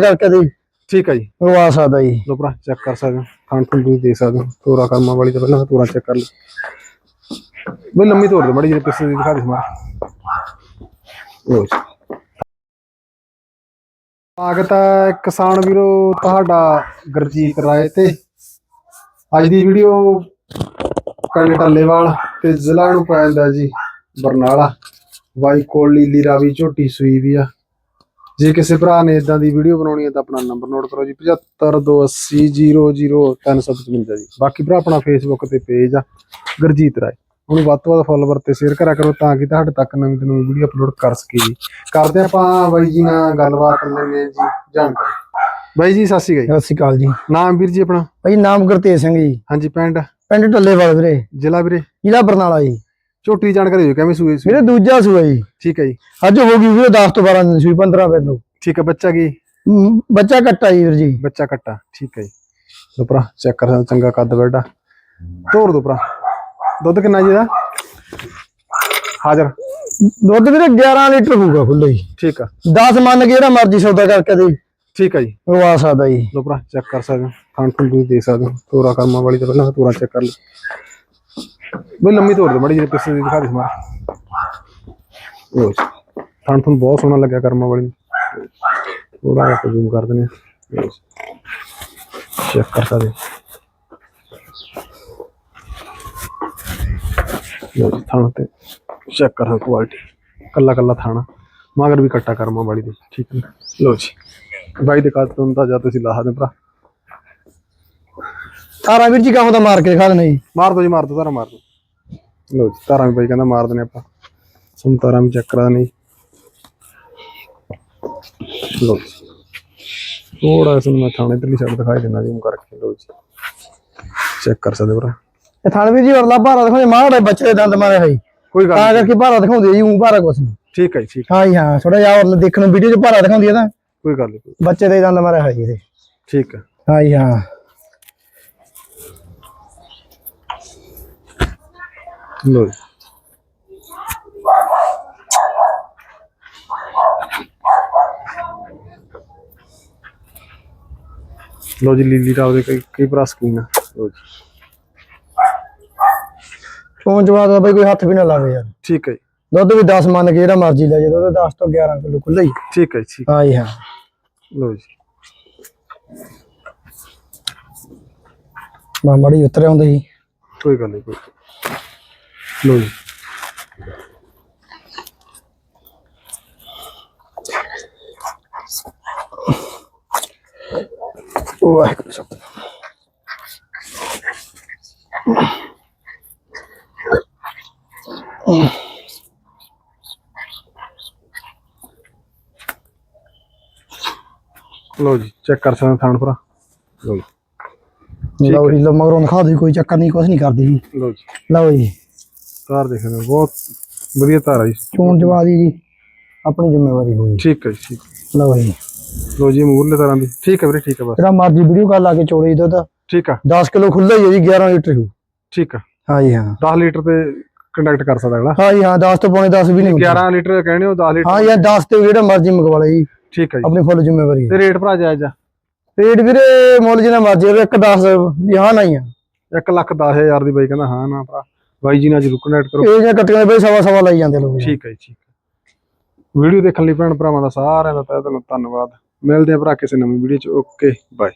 ਕਰਕੇ ਦੀ ਠੀਕ ਹੈ ਜੀ। ਰਵਾ ਸਕਦਾ ਜੀ। ਲੋ ਭਰਾ ਚੈੱਕ ਕਰ ਸਕਦੇ ਖਾਣ ਤੋਂ ਤੁਸੀਂ ਦੇ ਸਕਦੇ ਤੋਰਾ ਕਰਮਾਂ ਵਾਲੀ ਤੋਂ ਪਹਿਲਾਂ ਤੋਰਾ ਚੈੱਕ ਕਰ ਲਓ। ਬਈ ਲੰਮੀ ਤੋਰ ਦੇ ਬੜੀ ਜਿਹੀ ਪਿੱਛੇ ਦੀ ਦਿਖਾ ਦੇ ਸਮਾਰ ਲੋ ਜੀ। ਸਵਾਗਤ ਹੈ ਕਿਸਾਨ ਵੀਰੋ ਤੁਹਾਡਾ ਗੁਰਜੀਤ ਰਾਏ ਤੇ। ਅੱਜ ਦੀ ਵੀਡੀਓ ਪਿੰਡ ਟੱਲੇਵਾਲ ਤੇ ਜ਼ਿਲ੍ਹਾ ਨੂੰ ਪੈ ਜਾਂਦਾ ਜੀ ਬਰਨਾਲਾ। ਵਾਈ ਕੋਲ ਲੀਲੀ ਰਾਵੀ ਝੋਟੀ ਸੂਈ ਵੀ ਆ। ਜੇ ਕਿਸੇ ਭਰਾ ਨੇ ਇਦਾਂ ਦੀ ਵੀਡੀਓ ਬਣਾਉਣੀ ਹੈ ਤਾਂ ਆਪਣਾ ਨੰਬਰ ਨੋਟ ਕਰੋ ਜੀ 7528000355 ਜੀ। ਬਾਕੀ ਭਰਾ ਆਪਣਾ ਫੇਸਬੁੱਕ ਤੇ ਪੇਜ ਆ ਗੁਰਜੀਤ ਰਾਏ। ਉਹਨੂੰ ਵੱਧ ਤੋਂ ਵੱਧ ਫੋਲੋਵਰ ਤੇ ਸ਼ੇਅਰ ਕਰਿਆ ਕਰੋ ਤਾਂ ਕਿ ਤੁਹਾਡੇ ਤੱਕ ਨਵੀਂ ਤੋਂ ਨਵੀਂ ਵੀਡੀਓ ਅਪਲੋਡ ਕਰ ਸਕੀਏ ਜੀ। ਕਰਦੇ ਆਪਾਂ ਬਾਈ ਜੀ ਨਾਲ ਗੱਲਬਾਤ ਲੈਣੇ ਜੀ ਜਾਣਕਾਰੀ। ਬਾਈ ਜੀ ਸਤਿ ਸ਼੍ਰੀ ਅਕਾਲ ਸਤਿ ਸ਼੍ਰੀ ਅਕਾਲ ਜੀ। ਜੀ ਨਾਮ ਵੀਰ ਜੀ ਆਪਣਾ? ਭਾਈ ਨਾਮ ਗੁਰਤੇਜ ਸਿੰਘ ਜੀ। ਹਾਂਜੀ ਪਿੰਡ? ਪਿੰਡ ਢੱਲੇਵਾਲ ਵੀਰੇ। ਜ਼ਿਲ੍ਹਾ ਵੀਰੇ? ਜ਼ਿਲ੍ਹਾ ਬਰਨਾਲਾ ਜੀ। ਝੋਟੀ ਜਾਣਕਾਰੀ ਦਿਓ ਕਿਵੇਂ ਸੂਏ ਸੂਏ ਵੀਰੇ ਦੂਜਾ ਸੂਆ ਜੀ। ਠੀਕ ਹੈ ਜੀ। ਅੱਜ ਹੋ ਗਈ ਵੀਰੇ 10 ਤੋਂ 12 ਦਿਨ ਸੂਈ 15 ਦਿਨ ਤੋਂ ਠੀਕ ਹੈ ਬੱਚਾ ਕੀ? ਬੱਚਾ ਕੱਟਾ ਜੀ ਵੀਰ ਜੀ। ਬੱਚਾ ਕੱਟਾ ਠੀਕ ਹੈ ਜੀ। ਲੋ ਭਰਾ ਚੈੱਕ ਕਰ ਸਕਦੇ ਚੰਗਾ ਕੱਦ ਬੈਠਾ। ਤੋੜ ਦੋ ਭਰਾ। ਦੁੱਧ ਕਿੰਨਾ ਜੀ ਦਾ ਹਾਜ਼ਰ। ਦੁੱਧ ਵੀਰੇ 11 ਲੀਟਰ ਹੋਊਗਾ ਖੁੱਲੇ ਜੀ ਠੀਕ ਆ। 10 ਮੰਨ ਕੇ ਜਿਹੜਾ ਮਰਜ਼ੀ ਸੌਦਾ ਕਰਕੇ ਦੇ। ਠੀਕ ਆ ਜੀ। ਰਵਾ ਸਕਦਾ ਜੀ। ਲੋ ਭਰਾ ਚੈੱਕ ਕਰ ਸਕਦੇ ਹੋ। ਤੁਸੀਂ ਦੇ ਸਕਦੇ ਹੋ। ਤੋਰਾ ਕਰਮਾਂ ਵਾਲੀ ਤੋਂ ਪਹਿਲਾਂ ਤੋਰਾ ਚੈੱਕ ਕਰ ਲਓ। ਬਈ ਲੰਮੀ ਤੋੜ ਦੇ ਬੜੀ ਜਿਹੀ ਪਿੱਛੇ ਦੀ ਦਿਖਾ ਦੇ ਸਮਾਰ ਲੋ ਜੀ ਤੋਂ ਬਹੁਤ ਸੋਹਣਾ ਲੱਗਿਆ ਕਰਮਾਂ ਵਾਲੀ। ਥੋੜਾ ਜਿਹਾ ਜ਼ੂਮ ਕਰ ਦਿੰਦੇ ਚੈੱਕ ਕਰ ਸਕਦੇ। ਲੋ ਜੀ ਥਾਣਾ ਤੇ ਚੈੱਕ ਕਰ ਕੁਆਲਿਟੀ ਕੱਲਾ ਕੱਲਾ ਥਾਣਾ ਮਗਰ ਵੀ ਕੱਟਾ ਕਰਮਾਂ ਵਾਲੀ ਦੇ ਠੀਕ ਹੈ ਲੋ ਜੀ। ਬਾਈ ਦੇ ਕਾਤ ਤੋਂ ਤਾਂ ਜਾਂ ਤੁਸੀਂ ਲਾ ਸਕਦੇ ਹੋ ਭਰਾ। ਤਾਰਾ ਵੀਰ ਜੀ ਕਹਾਂ ਦਾ ਮਾਰ ਕੇ ਦਿਖਾ ਦੇਣਾ ਜੀ। ਮਾਰ ਦੋ ਜੀ ਮਾਰ ਦੋ ਤਾਰਾ ਮਾਰ ਦੋ। ਲੋ ਜੀ ਤਾਰਾਂ ਵੀ ਬਾਈ ਕਹਿੰਦਾ ਮਾਰ ਦਨੇ ਆਪਾਂ। ਸੁਣ ਤਾਰਾਂ ਵੀ ਚੈੱਕ ਕਰਾ ਦਨੇ ਲੋ ਥੋੜਾ ਇਸ ਨੂੰ ਮੈਂ ਥਾਣੇ ਤੇ ਸਾਈਡ ਦਿਖਾਈ ਦਿੰਦਾ ਜੀ ਕਰਕੇ। ਲੋ ਜੀ। ਚੈੱਕ ਕਰ ਸਕਦੇ ਭਰਾ। ਇਹ ਵੀਰ ਜੀ ਵਰਲਾ ਭਾਰਾ ਦਿਖਾਉਂਦੇ ਮਾੜੇ ਬੱਚੇ ਦੇ ਦੰਦ ਮਾਰੇ ਹੋਈ ਕੋਈ ਗੱਲ ਤਾਂ ਕਰਕੇ ਭਾਰਾ ਦਿਖਾਉਂਦੇ ਜੀ ਉਹ ਭਾਰਾ ਕੁਛ ਨਹੀਂ। ਠੀਕ ਹੈ ਠੀਕ ਹਾਂ। ਜੀ ਹਾਂ ਥੋੜਾ ਜਿਹਾ ਹੋਰ ਦੇਖਣ ਨੂੰ ਵੀਡੀਓ 'ਚ ਭਾਰਾ ਦਿਖਾਉਂਦੀ ਹੈ ਤਾਂ। ਕੋਈ ਗੱਲ ਨਹੀਂ। ਬੱਚੇ ਦੇ ਦੰਦ ਮਾਰੇ ਹੋਈ ਇਹਦੇ। ਠੀਕ ਹੈ। ਹਾਂ ਜੀ ਹਾਂ। ਲੋ ਜੀ ਲੋ ਜੀ ਲੀਲੀ ਰਾਵ ਦੇ ਕਈ ਕਈ ਭਰਾ ਸਕੀਨ ਆ। ਲੋ ਜੀ। ਚੋਂ ਜਵਾਬ ਦਾ ਬਈ ਕੋਈ ਹੱਥ ਵੀ ਨਾ ਲਾਵੇ ਯਾਰ। ਠੀਕ ਹੈ ਜੀ, ਦੁੱਧ ਵੀ 10 ਮੰਨ ਕੇ ਜਿਹੜਾ ਮਰਜ਼ੀ ਲੈ ਜੇ ਦੁੱਧ 10 ਤੋਂ 11 ਕਿਲੋ ਖੁੱਲਾ ਹੀ। ਠੀਕ ਹੈ ਜੀ, ਠੀਕ ਹਾਂ। ਜੀ ਹਾਂ। ਲੋ ਜੀ। ਮੈਂ ਮੜੀ ਉਤਰ ਆਉਂਦਾ ਜੀ। ਕੋਈ ਗੱਲ ਨਹੀਂ ਕੋਈ ਲੋ ਜੀ। ਵਾਹਿਗੁਰੂ ਸਤਿ ਲੋ ਜੀ ਚੈੱਕ ਕਰ ਸਕਦੇ ਥਾਣ ਭਰਾ। ਲੋ ਜੀ। ਲਓ ਜੀ ਲਓ ਮਗਰੋਂ ਦਿਖਾ ਦੇ ਕੋਈ ਚੱਕਰ ਨਹੀਂ ਕੁਛ ਨਹੀਂ ਕਰਦੀ ਜੀ। ਲੋ ਜੀ। ਲਓ ਜੀ। ਤਾਰ ਦੇਖ ਹੋ, ਬਹੁਤ ਵਧੀਆ ਤਾਰ ਆ ਜੀ। ਚੋਣ ਜਵਾ ਦੀ ਜੀ ਆਪਣੀ ਜ਼ਿੰਮੇਵਾਰੀ ਹੋਈ। ਠੀਕ ਹੈ ਜੀ ਠੀਕ ਲਓ ਜੀ। ਲੋ ਜੀ ਮੂਰਲੇ ਤਾਰਾਂ ਦੀ। ਠੀਕ ਹੈ ਵੀਰੇ ਠੀਕ ਹੈ ਬਸ। ਜਿਹੜਾ ਮਰਜ਼ੀ ਵੀਡੀਓ ਕਾਲ ਲਾ ਕੇ ਚੋੜੇ ਦੁੱਧ ਠੀਕ ਆ 10 ਕਿਲੋ ਖੁੱਲਾ ਹੀ ਹੈ ਜੀ 11 ਲੀਟਰ ਹੋ। ਠੀਕ ਆ ਹਾਂ ਜੀ ਹਾਂ। 10 ਲੀਟਰ ਤੇ ਕੰਡਕਟ ਕਰ ਸਕਦਾ ਅਗਲਾ। ਹਾਂ ਜੀ ਹਾਂ 10 ਤੋਂ ਪੌਣੇ 10 ਵੀ ਨਹੀਂ ਹੁੰਦੇ। 11 ਲੀਟਰ ਕਹਿੰਦੇ ਹੋ 10 ਲੀਟਰ ਹਾਂ ਯਾਰ 10 ਤੇ ਜਿਹੜਾ ਮਰਜ਼ੀ ਮੰਗਵਾ ਲੈ ਜੀ। ਠੀਕ ਹੈ ਜੀ। ਆਪਣੀ ਫੁੱਲ ਜ਼ਿੰਮੇਵਾਰੀ ਤੇ ਰੇਟ ਭਰਾ ਜਾਇਜ਼ ਆ? ਰੇਟ ਵੀਰੇ ਮੁੱਲ ਜਿੰਨਾ ਮਰਜ਼ੀ ਹੋਵੇ, ਇੱਕ 10 ਦੀ ਹਾਂ ਨਹੀਂ ਆ। 1 ਲੱਖ 10000 ਦੀ ਬਾਈ ਕਹਿੰਦਾ ਹਾਂ ਨਾ ਭਰਾ। ਬਾਈ ਜੀ ਨਾਲ ਜਰੂਰ ਕੰਟੈਕਟ ਕਰੋ। ਇਹ ਜਾਂ ਕੱਟੀਆਂ ਬਈ ਸਵਾ ਸਵਾ ਲਾਈ ਜਾਂਦੇ ਲੋਕ ਠੀਕ ਹੈ ਜੀ ਠੀਕ ਹੈ। ਵੀਡੀਓ ਦੇਖਣ ਲਈ ਭੈਣ ਭਰਾਵਾਂ ਦਾ ਸਾਰਿਆਂ ਦਾ ਤਹਿ ਦਿਲੋਂ ਧੰਨਵਾਦ। ਮਿਲਦੇ ਆ ਭਰਾ ਕਿਸੇ ਨਵੀਂ ਵੀਡੀਓ ਚ। Okay bye.